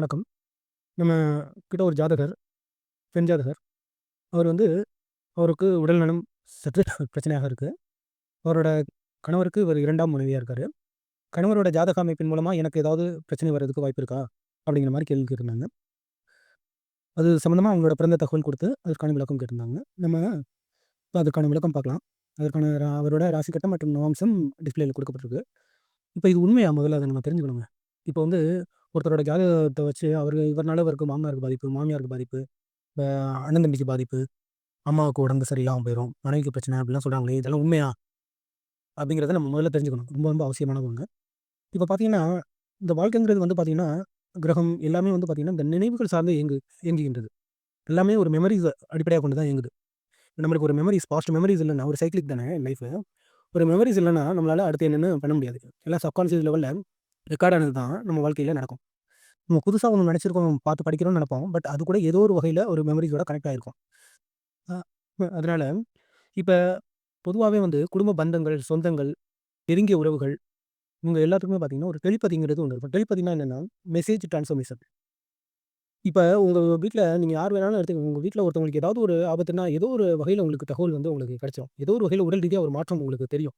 வணக்கம். நம்ம கிட்ட ஒரு ஜாதகர், பெண் ஜாதகர். அவர் வந்து அவருக்கு உடல்நலம் சற்று பிரச்சனையாக இருக்குது அவரோட கணவருக்கு இவர் இரண்டாம் மனைவியாக இருக்கார் கணவரோட ஜாதக அமைப்பின் மூலமாக எனக்கு ஏதாவது பிரச்சனை வர்றதுக்கு வாய்ப்பு இருக்கா? அப்படிங்கிற மாதிரி கேள்வி கேட்டிருந்தாங்க. அது சம்மந்தமாக அவங்களோட பிறந்த தகவல் கொடுத்து அதற்கான விளக்கம் கேட்டிருந்தாங்க. நம்ம இப்போ அதற்கான விளக்கம் பார்க்கலாம். அதற்கான ரா அவரோட ராசிக்கட்டம் மற்றும் நவாம்சம் டிஸ்பிளேயில் கொடுக்கப்பட்டிருக்கு இப்போ இது உண்மையாக முதல்ல அதை நம்ம தெரிஞ்சுக்கணுங்க. இப்போ வந்து ஒருத்தரோட ஜாதகத்தை வச்சு அவர் இவர்னால இவருக்கு மாமனாருக்கு பாதிப்பு, மாமியாருக்கு பாதிப்பு, அண்ணன் தம்பிக்கு பாதிப்பு, அம்மாவுக்கு உடம்பு சரியில்லாமல் போயிரும், மனைவிக்கு பிரச்சனை அப்படிலாம் சொல்கிறாங்களே இதெல்லாம் உண்மையா? அப்படிங்கிறத நம்ம முதல்ல தெரிஞ்சுக்கணும். ரொம்ப ரொம்ப அவசியமான ஒன்று இப்போ பார்த்தீங்கன்னா, இந்த வாழ்க்கைங்கிறது வந்து பார்த்தீங்கன்னா, கிரகம் எல்லாமே வந்து பார்த்தீங்கன்னா, இந்த நினைவுகள் சார்ந்து இயங்கு இயங்குகின்றது. எல்லாமே ஒரு மெமரிஸ் அடிப்படையாக கொண்டு தான் இயங்குது. நம்மளுக்கு ஒரு மெமரிஸ் பாஸ்ட் மெமரிஸ் இல்லைன்னா ஒரு சைக்கிளிக் தானே லைஃபு. ஒரு மெமரீஸ் இல்லைன்னா நம்மளால் அடுத்து என்னென்னு பண்ண முடியாது. எல்லாம் சப்கான்சியஸ் லெவலில் ரெக்கார்டானது தான் நம்ம வாழ்க்கையில் நடக்கும். நம்ம புதுசாக ஒன்று நினச்சிருக்கோம் பார்த்து படிக்கிறோம்னு நினைப்போம் பட் அது கூட ஏதோ ஒரு வகையில் ஒரு மெமரிஸோட கனெக்ட் ஆகிருக்கும் அதனால் இப்போ பொதுவாகவே வந்து குடும்ப பந்தங்கள், சொந்தங்கள், நெருங்கிய உறவுகள் இவங்க எல்லாத்துக்குமே பார்த்தீங்கன்னா, ஒரு டெலிபதிங்கிறது ஒன்று இருக்கும். டெலிபதின்னா என்னன்னா, மெசேஜ் டிரான்ஸ்ஃபர்மேஷன். இப்போ உங்கள் வீட்டில் நீங்கள் யார் வேணாலும் எடுத்துக்கங்க. உங்கள் வீட்டில் ஒருத்தவங்களுக்கு ஏதாவது ஒரு ஆபத்துனா ஏதோ ஒரு வகையில் உங்களுக்கு தகவல் வந்து உங்களுக்கு கிடைச்சிடும் ஏதோ ஒரு வகையில் உடல் ரீதியாக ஒரு மாற்றம் உங்களுக்கு தெரியும்.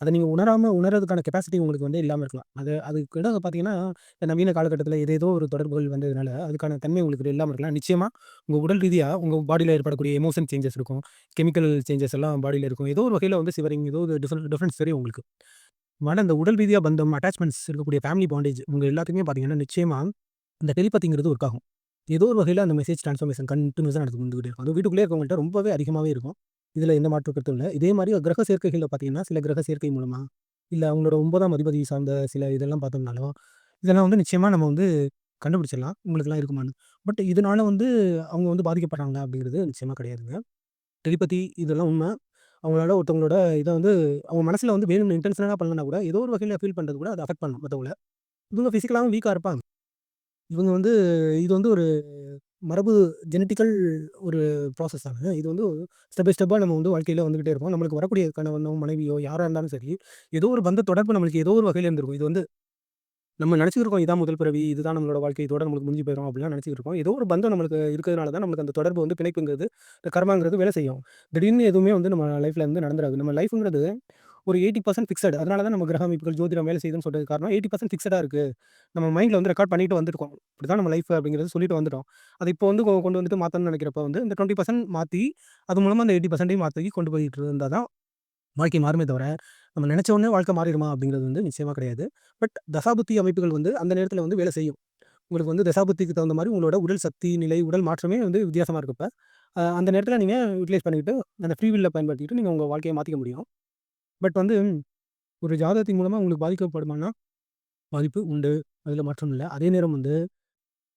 அத நீங்க உணராம உணர்றதுக்கான கெப்பாசிட்டி உங்களுக்கு வந்து இல்லாம இருக்கலாம். அது அதுக்கு இட பார்த்தீங்கன்னா, நவீன காலகட்டத்தில ஏதேதோ ஒரு தொடர்புகள் வந்ததுனால, அதுக்கான தன்மை உங்களுக்கு இல்லாம இருக்கலாம். நிச்சயமா உங்க உடல் ரீதியா உங்க பாடியில ஏற்படக்கூடிய எமோஷன் சேஞ்சஸ் இருக்கும். கெமிக்கல் சேஞ்சஸ் எல்லாம் பாடியில இருக்கும். ஏதோ ஒரு வகையில வந்து சிவரிங் ஏதோ ஒரு டிஃபர் டிஃபரன்ஸ் தெரியும் உங்களுக்கு. ஆனா இந்த உடல் ரீதியா பந்தம், அட்டாச்மெண்ட்ஸ் இருக்கக்கூடிய ஃபேமிலி பாண்டேஜ் உங்கள் எல்லாத்துக்குமே பார்த்தீங்கன்னா, நிச்சயமா இந்த டெலிபதிங்கிறது ஒர்க் ஆகும். ஏதோ ஒரு வகையில அந்த மெசேஜ் டிரான்ஸ்ஃபர்மேஷன் கன்டினியூஸா நடந்து கொண்டுகிட்டே இருக்கும். அதுவும் வீட்டுக்குள்ளேயே இருக்கவங்கள்ட்ட ரொம்பவே அதிகமாவே இருக்கும். இதில் எந்த மாற்று கருத்தும் இல்லை இதே மாதிரி கிரக சேர்க்கைகளில் பார்த்தீங்கன்னா, சில கிரக சேர்க்கை மூலமாக இல்லை அவங்களோட ஒன்பதாம் அதிபதி சார்ந்த சில இதெல்லாம் பார்த்தோம்னாலும், இதெல்லாம் வந்து நிச்சயமாக நம்ம வந்து கண்டுபிடிச்சிடலாம். உங்களுக்கெல்லாம் இருக்குமான்னு. பட் இதனால வந்து அவங்க வந்து பாதிக்கப்படுறாங்க அப்படிங்கிறது நிச்சயமாக கிடையாதுங்க. டெலிபதி இதெல்லாம் உண்மை அவங்களால ஒருத்தவங்களோட இதை வந்து அவங்க மனசில் வந்து வேணும்னு இன்டென்ஷனாக பண்ணலன்னா கூட, ஏதோ ஒரு வகையில் ஃபீல் பண்ணுறது கூட அதை அஃபெக்ட் பண்ணும் மற்றவங்கள இவங்க ஃபிசிக்கலாகவும் வீக்காக இருப்பாங்க. இவங்க வந்து இது வந்து ஒரு மரபு ஜெனட்டிக்கல் ஒரு ப்ராசஸ் தானே. இது வந்து ஸ்டெப் பை ஸ்டெப்பா நம்ம வந்து வாழ்க்கையில வந்துகிட்டே இருப்போம். நம்மளுக்கு வரக்கூடிய கணவனோ, மனைவியோ யாரா இருந்தாலும் சரி, ஏதோ ஒரு பந்த தொடர்பு நம்மளுக்கு ஏதோ ஒரு வகையில இருந்திருக்கும். இது வந்து நம்ம நெனச்சுக்கிருக்கோம் இதான் முதல் பிறவி, இதுதான் நம்மளோட வாழ்க்கை, இதோட நம்மளுக்கு முடிஞ்சு போயிரும் அப்படிலாம் நெனச்சுக்கிட்டு ஏதோ ஒரு பந்தம் நம்மளுக்கு இருக்கிறதுனால தான் நம்மளுக்கு அந்த தொடர்பு வந்து பிணைப்புங்கிறது, இந்த கர்மாங்கிறது வேலை செய்யும். திடீர்னு எதுவுமே வந்து நம்ம லைஃப்ல வந்து நடந்துராது. நம்ம லைஃப்ங்கிறது ஒரு 80% ஃபிக்ஸட். அதனால தான் நம்ம கிரக அமைப்புகள், ஜோதிடம் வேலை செய்யுதுன்னு சொல்றது காரணம் எயிட்டி பர்சன்ட் ஃபிக்ஸடாக இருக்கு. நம்ம மைண்ட்ல வந்து ரெக்கார்ட் பண்ணிட்டு வந்துருக்கோம். இப்படிதான் நம்ம லைஃப் அப்படிங்கிறது சொல்லிட்டு வந்துட்டோம். அது இப்போ வந்து கொண்டு வந்துட்டு மாற்றணும்னு நினைக்கிறப்ப வந்து இந்த டுவெண்ட்டி பர்சன்ட் மாற்றி அது மூலமாக அந்த எயிட்டி பர்சன்டையும் மாற்றி கொண்டு போயிட்டு இருந்தால் தான் வாழ்க்கை மாறுமே தவிர, நம்ம நினச்ச உடனே வாழ்க்கை மாறிடுமா அப்படிங்கிறது வந்து நிச்சயமாக கிடையாது. பட் தசாபுத்தி அமைப்புகள் வந்து அந்த நேரத்தில் வந்து வேலை செய்யும். உங்களுக்கு வந்து தசாபுத்திக்கு தகுந்த மாதிரி உங்களோட உடல் சக்தி நிலை, உடல் மாற்றமே வந்து வித்தியாசமாக இருக்கப்ப, அந்த நேரத்தில் நீங்கள் யூட்டிலைஸ் பண்ணிக்கிட்டு, அந்த ஃப்ரீ வில்ல பயன்படுத்திக்கிட்டு நீங்கள் உங்கள் வாழ்க்கையை மாற்றிக்க முடியும். பட் வந்து ஒரு ஜாதகத்தின் மூலமாக உங்களுக்கு பாதிக்கப்படுமானா பாதிப்பு உண்டு. அதில் மாற்றம் இல்லை அதே நேரம் வந்து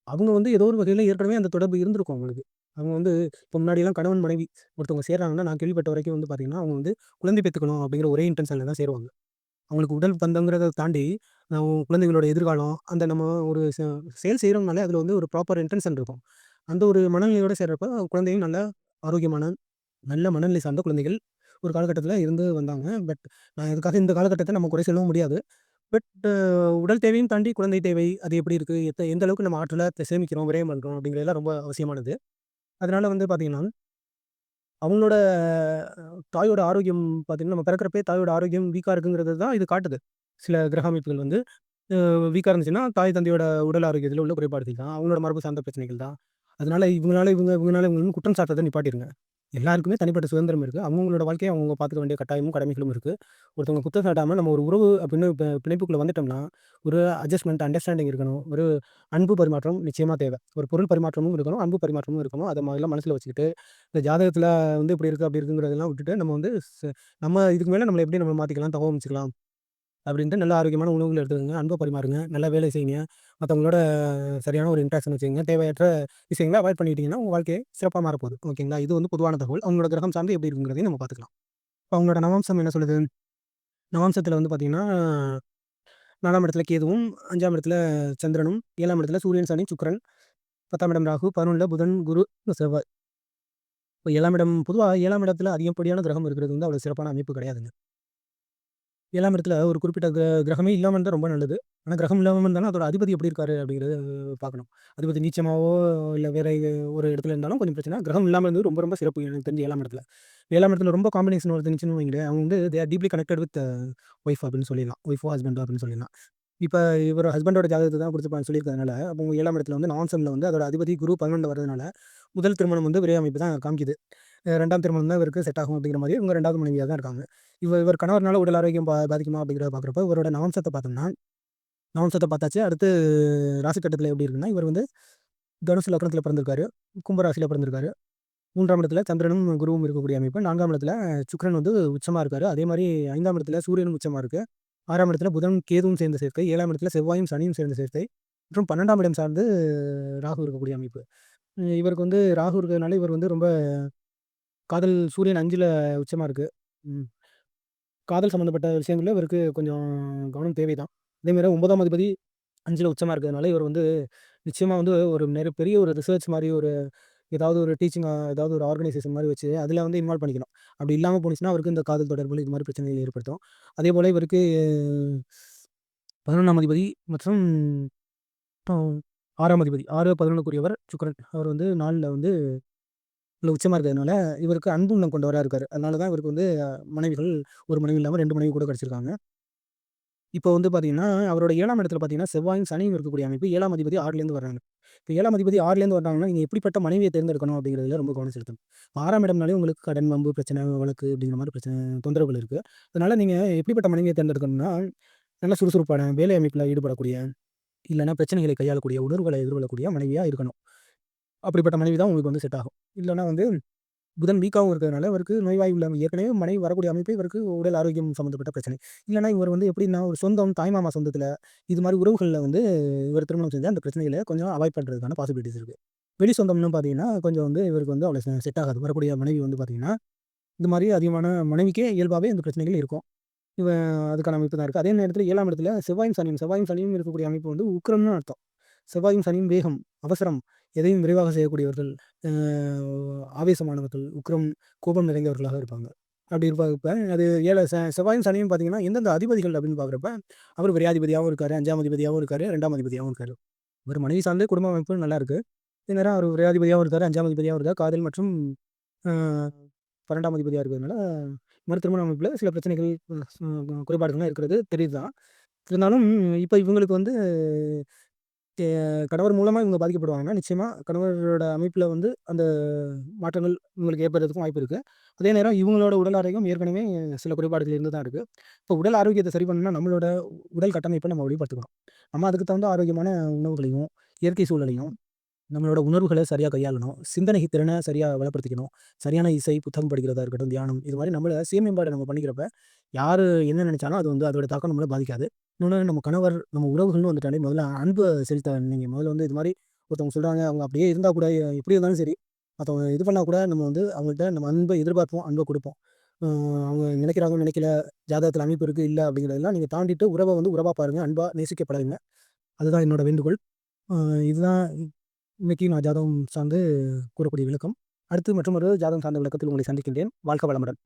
அவங்க வந்து ஏதோ ஒரு வகையில் ஏற்கனவே அந்த தொடர்பு இருந்திருக்கும் அவங்களுக்கு. அவங்க வந்து இப்போ முன்னாடியெல்லாம் கணவன், மனைவி ஒருத்தவங்க சேர்றாங்கன்னா, நான் கேள்விப்பட்ட வரைக்கும் வந்து பார்த்திங்கன்னா அவங்க வந்து குழந்தை பெற்றுக்கணும் அப்படிங்கிற ஒரே இன்டென்ஷனில் தான் சேருவாங்க. அவங்களுக்கு உடல் பந்தங்கிறத தாண்டி, குழந்தைகளோட எதிர்காலம், அந்த நம்ம ஒரு செயல் செய்கிறோம்னாலே அதில் வந்து ஒரு ப்ராப்பர் இன்டென்ஷன் இருக்கும். அந்த ஒரு மனநிலையோட சேர்றப்ப குழந்தையும் நல்ல ஆரோக்கியமான, நல்ல மனநிலை சார்ந்த குழந்தைகள் ஒரு காலகட்டத்தில் இருந்து வந்தாங்க. பட் நான் இதுக்காக இந்த காலகட்டத்த நம்ம குறை சொல்லவும் முடியாது. பட் உடல் தேவையும் தாண்டி குழந்தை தேவை, அது எப்படி இருக்கு? எத்த எந்த அளவுக்கு நம்ம ஆற்றல சேமிக்கிறோம், விரயம் பண்றோம் அப்படிங்கிறதெல்லாம் ரொம்ப அவசியமானது. அதனால வந்து பார்த்தீங்கன்னா, அவங்களோட தாயோட ஆரோக்கியம் பார்த்தீங்கன்னா, நம்ம பிறக்கிறப்பயே தாயோட ஆரோக்கியம் வீக்கா இருக்குங்கிறது தான் இது காட்டுது. சில கிரக அமைப்புகள் வந்து அ வீக்கா இருந்துச்சுன்னா, தாய் தந்தையோட உடல் ஆரோக்கியத்தில உள்ள குறைபாடுகள் தான். அவங்களோட மரபு சார்ந்த பிரச்சனைகள் தான். அதனால இவங்கனால இவங்க, இவங்கனால இவங்கன்னு குற்றம் சாட்டுறத நிப்பாட்டிருங்க. எல்லாருக்குமே தனிப்பட்ட சுதந்திரம் இருக்குது அவங்களோட வாழ்க்கைய அவங்க பார்த்துக்க வேண்டிய கட்டாயமும், கடமைகளும் இருக்குது ஒருத்தவங்க குத்தம் சாட்டாமல் நம்ம ஒரு உறவு அப்படின்னு இப்போ பிணைப்புக்குள்ள வந்துட்டோம்னா, ஒரு அட்ஜஸ்ட்மெண்ட் அண்டர்ஸ்டாண்டிங் இருக்கணும். ஒரு அன்பு பரிமாற்றம் நிச்சயமாக தேவை. ஒரு பொருள் பரிமாற்றமும் இருக்கணும், அன்பு பரிமாற்றமும் இருக்கணும். அதை மாதிரிலாம் மனசில் வச்சுக்கிட்டு, இந்த ஜாதகத்தில் வந்து இப்படி இருக்குது அப்படி இருக்குங்கிறதெல்லாம் விட்டுட்டு, நம்ம வந்து ச நம்ம இதுக்கு மேலே நம்மளை எப்படி நம்ம மாத்திக்கலாம், தகவமைச்சுக்கலாம் அப்படின்ட்டு நல்ல ஆரோக்கியமான உணவுகள் எடுத்துக்கங்க. அன்பை பரிமாறுங்க. நல்லா வேலை செய்யுங்க. மற்றவங்களோட சரியான ஒரு இன்ட்ராக்ஷன் வச்சுக்கோங்க தேவையற்ற விஷயங்களை அவாய்ட் பண்ணிட்டீங்கன்னா உங்கள் வாழ்க்கை சிறப்பாக மாறப்போகுது. ஓகேங்களா? இது வந்து பொதுவான தகவல். அவங்களோட கிரகம் சார்ந்து எப்படி இருக்குங்கிறதையும் நம்ம பார்த்துக்கலாம். இப்போ அவங்களோட நவாம்சம் என்ன சொல்லுது? நவாம்சத்தில் வந்து பார்த்தீங்கன்னா, நாலாம் இடத்துல கேதுவும், அஞ்சாம் இடத்துல சந்திரனும், ஏழாம் இடத்துல சூரியன், சனி, சுக்கரன் பத்தாம் இடம் ராகு, 11ல புதன், குரு, செவ்வாய். இப்போ ஏழாம் இடம் பொதுவாக ஏழாம் இடத்துல அதிகப்படியான கிரகம் இருக்கிறது வந்து அவ்வளோ சிறப்பான அமைப்பு கிடையாதுங்க. ஏழாம் இடத்துல ஒரு குறிப்பிட்ட கிர கிரகமே இல்லாமல் இருந்தால் ரொம்ப நல்லது. ஆனால் கிரகம் இல்லாமல் இருந்தாலும் அதோட அதிபதி எப்படி இருக்காரு அப்படிங்கிறது பார்க்கணும். அதிபதி நீச்சமாவோ இல்லை வேற ஒரு இடத்துல இருந்தாலும் கொஞ்சம் பிரச்சனை. கிரகம் இல்லாமல் இருந்தது ரொம்ப ரொம்ப சிறப்பு. எனக்கு தெரிஞ்சு ஏழாம் இடத்துல. ஏழாம் இடத்துல ரொம்ப காம்பினேஷன் இருந்துச்சுன்னு வைங்களேன் அவங்க வந்து they are deeply connected with wife அப்படின்னு சொல்லிடலாம். ஒய்ஃபோ ஹஸ்பண்டோ அப்படின்னு சொல்லிடலாம். இப்போ இவர் ஹஸ்பண்டோட ஜாதகத்தை தான் கொடுத்து சொல்லியிருக்கிறதுனால அப்போ ஏழாம் இடத்துல வந்து நான்சமில் வந்து அதோட அதிபதி குரு பன்னெண்டு வரதுனால முதல் திருமணம் வந்து விரை அமைப்பு தான் காமிக்குது. ரெண்டாம் திருமணம் தான் இவருக்கு செட் ஆகும் அப்படிங்கிற மாதிரி இவங்க ரெண்டாவது மனைவியாக தான் இருக்காங்க. இவர் இவர் கணவர்னால உடல் ஆரோக்கியம் பா பாதிக்குமா அப்படிங்கிறத பார்க்குறப்ப இவரோட நாம்சத்தை பார்த்தோம்னா நாம்சத்தை பார்த்தாச்சு. அடுத்து ராசிக்கட்டத்தில் எப்படி இருக்குன்னா இவர் வந்து தனுசு லக்னத்தில் பிறந்திருக்காரு கும்பராசியில் பிறந்திருக்காரு. மூன்றாம் இடத்துல சந்திரனும் குருவும் இருக்கக்கூடிய அமைப்பு. நான்காம் இடத்துல சுக்கரன் வந்து உச்சமாக இருக்காரு. அதே மாதிரி ஐந்தாம் இடத்துல சூரியனும் உச்சமாக இருக்குது ஆறாம் இடத்துல புதன் கேதுவும் சேர்ந்த சேர்க்கை ஏழாம் இடத்துல செவ்வாயும் சனியும் சேர்ந்த சேர்க்கை மற்றும் பன்னெண்டாம் இடம் சார்ந்து ராகு இருக்கக்கூடிய அமைப்பு. இவருக்கு வந்து ராகு இருக்கிறதுனால இவர் வந்து ரொம்ப காதல் சூரியன் அஞ்சில் உச்சமாக இருக்குது காதல் சம்மந்தப்பட்ட விஷயங்களில் இவருக்கு கொஞ்சம் கவனம் தேவை தான் அதேமாதிரி ஒன்பதாம் அதிபதி அஞ்சில் உச்சமாக இருக்கிறதுனால இவர் வந்து நிச்சயமாக வந்து ஒரு நிறைய பெரிய ஒரு ரிசர்ச் மாதிரி ஒரு ஏதாவது ஒரு டீச்சிங் ஏதாவது ஒரு ஆர்கனைசேஷன் மாதிரி வச்சு அதில் வந்து இன்வால்வ் பண்ணிக்கணும். அப்படி இல்லாமல் போனிச்சுன்னா அவருக்கு இந்த காதல் தொடர்புகள் இது மாதிரி பிரச்சனைகள் ஏற்படுத்தும். அதே போல் இவருக்கு பதினொன்றாம் அதிபதி மற்றும் ஆறாம் அதிபதி ஆறு பதினொன்றுக்குரியவர் சுக்கரன். அவர் வந்து நாளில் வந்து இல்லை உச்சமாக இருக்கிறதுனால இவருக்கு அன்புள்ளம் கொண்டவராக இருக்கார். அதனால தான் இவருக்கு வந்து மனைவிகள் ஒரு மனைவி இல்லாமல் ரெண்டு மனைவி கூட கிடச்சிருக்காங்க. இப்போ வந்து பார்த்தீங்கன்னா அவரோட ஏழாம் இடத்துல பார்த்தீங்கன்னா செவ்வாயும் சனியும் இருக்கக்கூடிய அமைப்பு ஏழாம் அதிபதி ஆறுலேருந்து வராங்க இப்போ ஏழாம் அதிபதி ஆறுலேருந்து வராங்கன்னா நீங்கள் எப்படிப்பட்ட மனைவியை தேர்ந்தெடுக்கணும் அப்படிங்கிறதுல ரொம்ப கவனம் செலுத்தணும். ஆறாம் இடம்னாலே உங்களுக்கு கடன் வம்பு பிரச்சனை வழக்கு அப்படிங்கிற மாதிரி பிரச்சனை தொந்தரவுகள் இருக்குது அதனால் நீங்கள் எப்படிப்பட்ட மனைவியை தேர்ந்தெடுக்கணும்னா நல்ல சுறுசுறுப்பான வேலை அமைப்பில் ஈடுபடக்கூடிய இல்லைன்னா பிரச்சனைகளை கையாளக்கூடிய உணர்வுகளை எதிர்கொள்ளக்கூடிய மனைவியாக இருக்கணும். அப்படிப்பட்ட மனைவி தான் உங்களுக்கு வந்து செட் ஆகும். இல்லைனா வந்து புதன் வீக்காகவும் இருக்கிறதுனால இவருக்கு நோய்வாய் உள்ள ஏற்கனவே மனைவி வரக்கூடிய அமைப்பு இவருக்கு உடல் ஆரோக்கியம் சம்மந்தப்பட்ட பிரச்சனை. இல்லைனா இவர் வந்து எப்படின்னா ஒரு சொந்தம் தாய்மாமா சொந்தத்தில் இது மாதிரி உறவுகளில் வந்து இவர் திருமணம் செஞ்சால் அந்த பிரச்சனைகளை கொஞ்சம் அவாய்ட் பண்ணுறதுக்கான பாசிபிலிட்டிஸ் இருக்குது வெளி சொந்தம்னு பார்த்தீங்கன்னா கொஞ்சம் வந்து இவருக்கு வந்து அவ்வளோ செட் ஆகாது. வரக்கூடிய மனைவி வந்து பார்த்திங்கன்னா இந்த மாதிரி அதிகமான மனைவிக்கே இயல்பாகவே இந்த பிரச்சனைகள் இருக்கும். இவன் அதுக்கான அமைப்பு தான் இருக்குது அதே நேரத்தில் ஏழாம் இடத்துல செவ்வாயும் சனியும் செவ்வாயும் சனியும் இருக்கக்கூடிய அமைப்பு வந்து உக்கரம்னு அர்த்தம். செவ்வாயும் சனியும் வேகம் அவசரம் எதையும் விரைவாக செய்யக்கூடியவர்கள் ஆவேசமானவர்கள் உக்ரம் கோபம் நிறைந்தவர்களாக இருப்பாங்க. அப்படி இருப்பாங்க அது ஏழை செ செவ்வாயும் சனியும் பார்த்தீங்கன்னா எந்தெந்த அதிபதிகள் அப்படின்னு பார்க்குறப்ப அவர் விரையாதிபதியாகவும் இருக்கார் அஞ்சாம் அதிபதியாகவும் இருக்கார் ரெண்டாம் அதிபதியாகவும் இருக்கார். ஒரு மனைவி சார்ந்த குடும்ப அமைப்பு நல்லா இருக்குது நேரம் அவர் விரையாதிபதியாகவும் இருக்கார் அஞ்சாம் அதிபதியாகவும் இருக்கார் காதல் மற்றும் பன்னெண்டாம் அதிபதியாக இருக்கிறதுனால மறு திருமண அமைப்பில் சில பிரச்சனைகள் குறைபாடுகள்லாம் இருக்கிறது தெரியுது தான் இருந்தாலும் இப்போ இவங்களுக்கு வந்து கணவர் மூலமாக இவங்க பாதிக்கப்படுவாங்க. நிச்சயமாக கணவரோட அமைப்பில் வந்து அந்த மாற்றங்கள் இவங்களுக்கு ஏற்படுறதுக்கும் வாய்ப்பு இருக்குது அதே நேரம் இவங்களோட உடல் ஆரோக்கியம் ஏற்கனவே சில குறைபாடுகள் இருந்து தான் இருக்குது இப்போ உடல் ஆரோக்கியத்தை சரி பண்ணணும்னா நம்மளோட உடல் கட்டமைப்பை நம்ம வழிபடுத்துக்கணும். நம்ம அதுக்கு தகுந்த ஆரோக்கியமான உணவுகளையும் இயற்கை சூழலையும் நம்மளோட உணர்வுகளை சரியாக கையாளணும். சிந்தனை திறனை சரியாக வளப்படுத்திக்கணும். சரியான இசை புத்தகம் படிக்கிறதா இருக்கட்டும் தியானம் இது மாதிரி நம்மளை சுயமேம்பாடு நம்ம பண்ணிக்கிறப்ப யார் என்ன நினச்சாலும் அது வந்து அதோட தாக்கம் நம்மளை பாதிக்காது. இன்னொன்று நம்ம கணவர் நம்ம உறவுகள்னு வந்துட்டாலே முதல்ல அன்பை செலுத்த நீங்கள் முதல்ல வந்து இது மாதிரி ஒருத்தவங்க சொல்கிறாங்க அவங்க அப்படியே இருந்தால் கூட எப்படி இருந்தாலும் சரி மற்றவங்க இது பண்ணால் கூட நம்ம வந்து அவங்கள்ட்ட நம்ம அன்பை எதிர்பார்ப்போம் அன்பை கொடுப்போம். அவங்க நினைக்கிறாங்க நினைக்கல ஜாதகத்தில் அமைப்பு இருக்குது இல்லை அப்படிங்கிறதெல்லாம் நீங்கள் தாண்டிட்டு உறவை வந்து உறவாக பாருங்கள் அன்பாக நேசிக்கப்படாதுங்க. அதுதான் என்னோட வேண்டுகோள். இதுதான் இன்னைக்கு நான் ஜாதகம் சார்ந்து கூறக்கூடிய விளக்கம். அடுத்து மற்றும் ஒரு ஜாதகம் சார்ந்த விளக்கத்தில் உங்களை சந்திக்கின்றேன். வாழ்க்கை வளமுடன்.